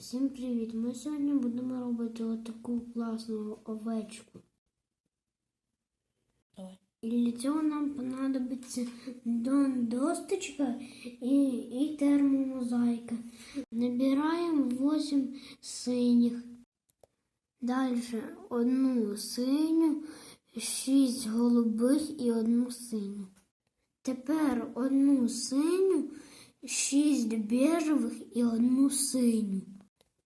Всім привіт! Ми сьогодні будемо робити отаку класну овечку. Давай. І для цього нам понадобиться досточка і, і термомозаїка. Набираємо 8 синіх. Далі одну синю, 6 голубих і одну синю. Тепер одну синю, 6 бежевих і одну синю.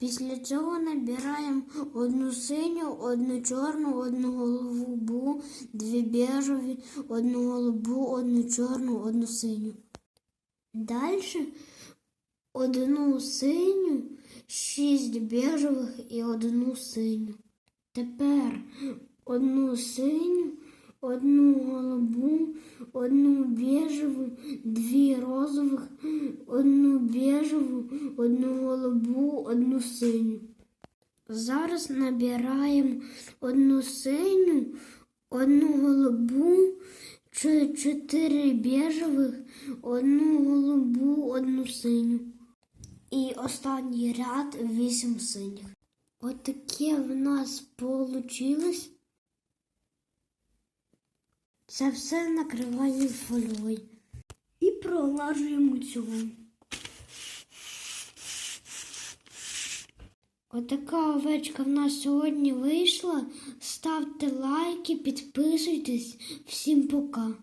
Після цього набираємо одну синю, одну чорну, одну голубу, дві бежеві, одну голубу, одну чорну, одну синю. Далі одну синю, шість бежевих і одну синю. Тепер одну синю, одну голубу, одну бежеву, дві розових, одну бежеву, одну голубу, одну синю. Зараз набираємо одну синю, одну голубу, чо- чотири бежевих, одну голубу, одну синю. І останній ряд вісім синіх. Отаке в нас вийшло. Це все накриваємо фольгою проглажуємо цього. Отака овечка в нас сьогодні вийшла. Ставте лайки, підписуйтесь. Всім пока.